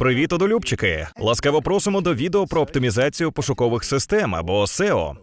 Привіт, одолюбчики! Ласкаво просимо до відео про оптимізацію пошукових систем або SEO.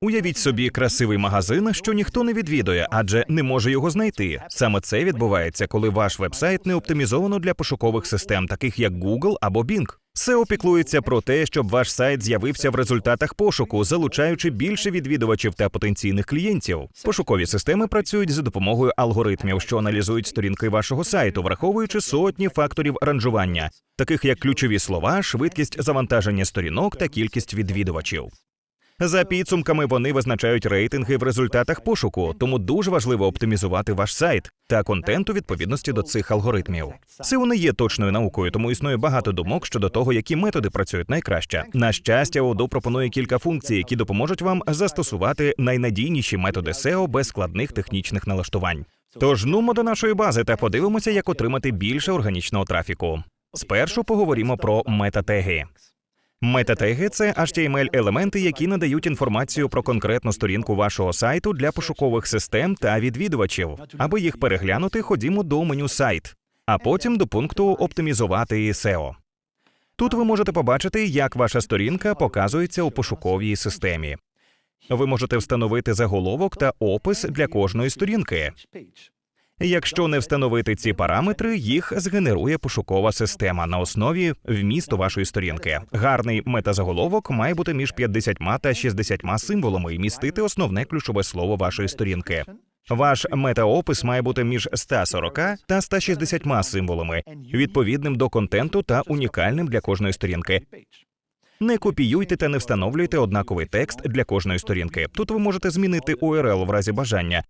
Уявіть собі красивий магазин, що ніхто не відвідує, адже не може його знайти. Саме це відбувається, коли ваш вебсайт не оптимізовано для пошукових систем, таких як Google або Bing. SEO піклується про те, щоб ваш сайт з'явився в результатах пошуку, залучаючи більше відвідувачів та потенційних клієнтів. Пошукові системи працюють за допомогою алгоритмів, що аналізують сторінки вашого сайту, враховуючи сотні факторів ранжування, таких як ключові слова, швидкість завантаження сторінок та кількість відвідувачів. За підсумками вони визначають рейтинги в результатах пошуку, тому дуже важливо оптимізувати ваш сайт та контент у відповідності до цих алгоритмів. SEO не є точною наукою, тому існує багато думок щодо того, які методи працюють найкраще. На щастя, Odoo пропонує кілька функцій, які допоможуть вам застосувати найнадійніші методи SEO без складних технічних налаштувань. Тож нумо до нашої бази та подивимося, як отримати більше органічного трафіку. Спершу поговоримо про метатеги. Метатеги це HTML-елементи, які надають інформацію про конкретну сторінку вашого сайту для пошукових систем та відвідувачів. Аби їх переглянути, ходімо до меню сайт, а потім до пункту Оптимізувати SEO. Тут ви можете побачити, як ваша сторінка показується у пошуковій системі. Ви можете встановити заголовок та опис для кожної сторінки. Якщо не встановити ці параметри, їх згенерує пошукова система на основі вмісту вашої сторінки. Гарний метазаголовок має бути між 50 та 60 символами і містити основне ключове слово вашої сторінки. Ваш метаопис має бути між 140 та 160 символами, відповідним до контенту та унікальним для кожної сторінки. Не копіюйте та не встановлюйте однаковий текст для кожної сторінки. Тут ви можете змінити URL в разі бажання.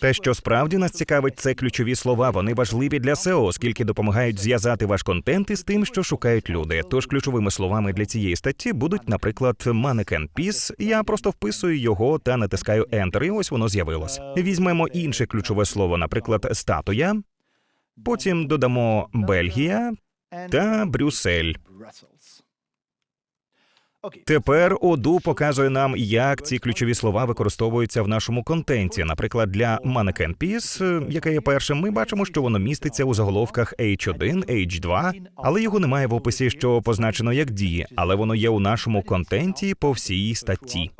Те, що справді нас цікавить, це ключові слова. Вони важливі для SEO, оскільки допомагають зв'язати ваш контент із тим, що шукають люди. Тож ключовими словами для цієї статті будуть, наприклад, mannequin piece. Я просто вписую його та натискаю Enter, і ось воно з'явилось. Візьмемо інше ключове слово, наприклад, статуя. Потім додамо Бельгія та Брюссель. Тепер Оду показує нам, як ці ключові слова використовуються в нашому контенті. Наприклад, для Mannequin Piece, яке є першим, ми бачимо, що воно міститься у заголовках H1, H2, але його немає в описі, що позначено як дії, але воно є у нашому контенті по всій статті.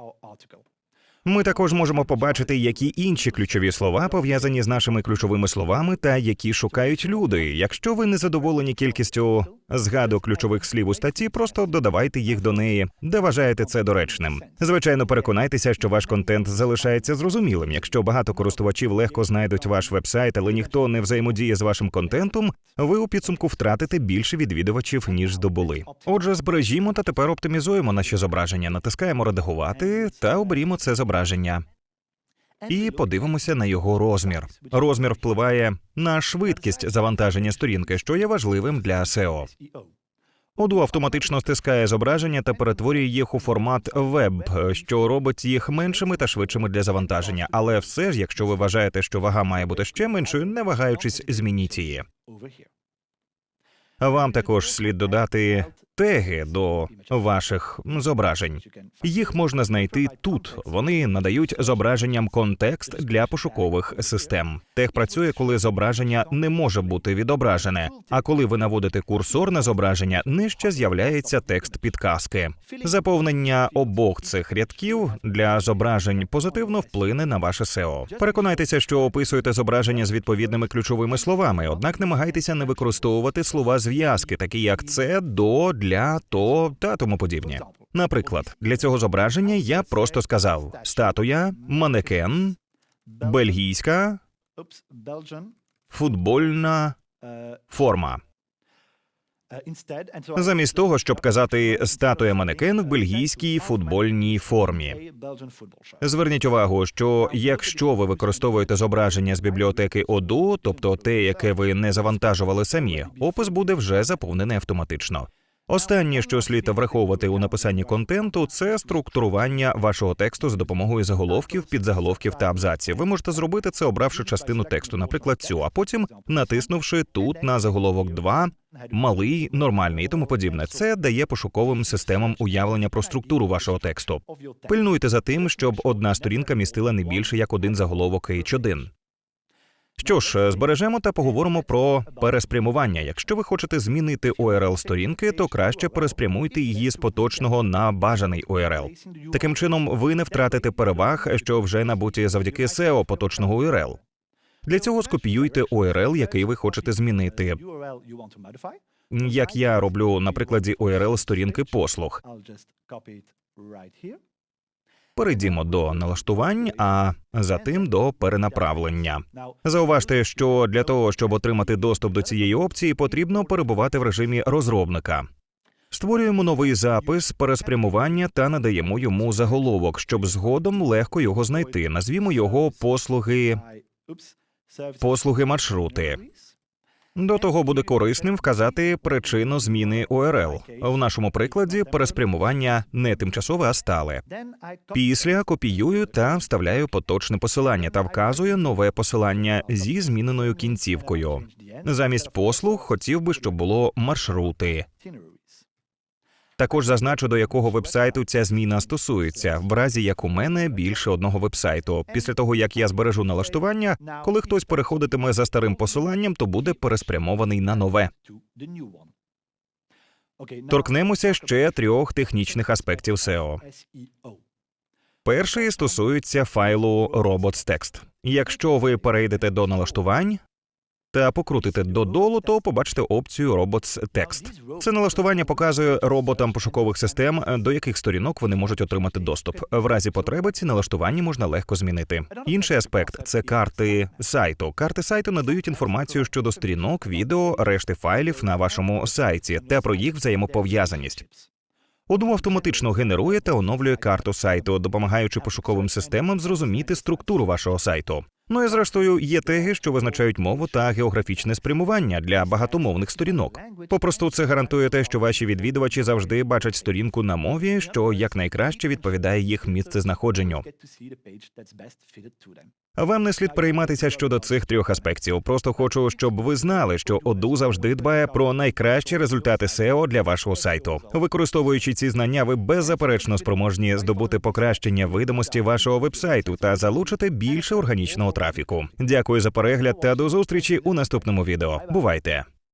Ми також можемо побачити, які інші ключові слова пов'язані з нашими ключовими словами та які шукають люди. Якщо ви не задоволені кількістю згадок ключових слів у статті, просто додавайте їх до неї, де вважаєте це доречним. Звичайно, переконайтеся, що ваш контент залишається зрозумілим. Якщо багато користувачів легко знайдуть ваш вебсайт, але ніхто не взаємодіє з вашим контентом, ви у підсумку втратите більше відвідувачів ніж здобули. Отже, збережімо та тепер оптимізуємо наші зображення, натискаємо редагувати та оберімо це зображення. І подивимося на його розмір. Розмір впливає на швидкість завантаження сторінки, що є важливим для SEO. Оду автоматично стискає зображення та перетворює їх у формат веб, що робить їх меншими та швидшими для завантаження. Але все ж, якщо ви вважаєте, що вага має бути ще меншою, не вагаючись, змініть її. Вам також слід додати теги до ваших зображень. Їх можна знайти тут. Вони надають зображенням контекст для пошукових систем. Тег працює, коли зображення не може бути відображене. А коли ви наводите курсор на зображення, нижче з'являється текст підказки. Заповнення обох цих рядків для зображень позитивно вплине на ваше SEO. Переконайтеся, що описуєте зображення з відповідними ключовими словами, однак намагайтеся не використовувати слова зв'язки, такі як це, до, для, то та тому подібні. Наприклад, для цього зображення я просто сказав статуя, манекен, бельгійська, футбольна форма. Замість того, щоб казати статуя манекен в бельгійській футбольній формі. Зверніть увагу, що якщо ви використовуєте зображення з бібліотеки Odoo, тобто те, яке ви не завантажували самі, опис буде вже заповнений автоматично. Останнє, що слід враховувати у написанні контенту, це структурування вашого тексту за допомогою заголовків, підзаголовків та абзаців. Ви можете зробити це, обравши частину тексту, наприклад, цю, а потім натиснувши тут на заголовок 2, малий, нормальний і тому подібне. Це дає пошуковим системам уявлення про структуру вашого тексту. Пильнуйте за тим, щоб одна сторінка містила не більше як один заголовок H1. Що ж, збережемо та поговоримо про переспрямування. Якщо ви хочете змінити URL сторінки, то краще переспрямуйте її з поточного на бажаний URL. Таким чином, ви не втратите переваг, що вже набуті завдяки SEO поточного URL. Для цього скопіюйте URL, який ви хочете змінити. Як я роблю на прикладі URL сторінки послуг. Перейдімо до налаштувань, а затим до перенаправлення. Зауважте, що для того, щоб отримати доступ до цієї опції, потрібно перебувати в режимі розробника. Створюємо новий запис переспрямування та надаємо йому заголовок, щоб згодом легко його знайти. Назвімо його послуги, послуги маршрути. До того буде корисним вказати причину зміни ОРЛ. В нашому прикладі переспрямування не тимчасове, а стале. Після копіюю та вставляю поточне посилання та вказую нове посилання зі зміненою кінцівкою. Замість послуг хотів би, щоб було маршрути. Також зазначу, до якого вебсайту ця зміна стосується, в разі як у мене більше одного вебсайту. Після того як я збережу налаштування, коли хтось переходитиме за старим посиланням, то буде переспрямований на нове. Торкнемося ще трьох технічних аспектів SEO. Перший стосується файлу robots.txt. Якщо ви перейдете до налаштувань та покрутите додолу, то побачите опцію Robots Text. Це налаштування показує роботам пошукових систем, до яких сторінок вони можуть отримати доступ. В разі потреби ці налаштування можна легко змінити. Інший аспект це карти сайту. Карти сайту надають інформацію щодо сторінок, відео, решти файлів на вашому сайті та про їх взаємопов'язаність. Odoo автоматично генерує та оновлює карту сайту, допомагаючи пошуковим системам зрозуміти структуру вашого сайту. Ну і зрештою є теги, що визначають мову та географічне спрямування для багатомовних сторінок. Попросту це гарантує те, що ваші відвідувачі завжди бачать сторінку на мові, що якнайкраще відповідає їх місцезнаходженню. Вам не слід перейматися щодо цих трьох аспектів. Просто хочу, щоб ви знали, що оду завжди дбає про найкращі результати SEO для вашого сайту. Використовуючи ці знання, ви беззаперечно спроможні здобути покращення видимості вашого вебсайту та залучити більше органічного трафіку. Дякую за перегляд та до зустрічі у наступному відео. Бувайте!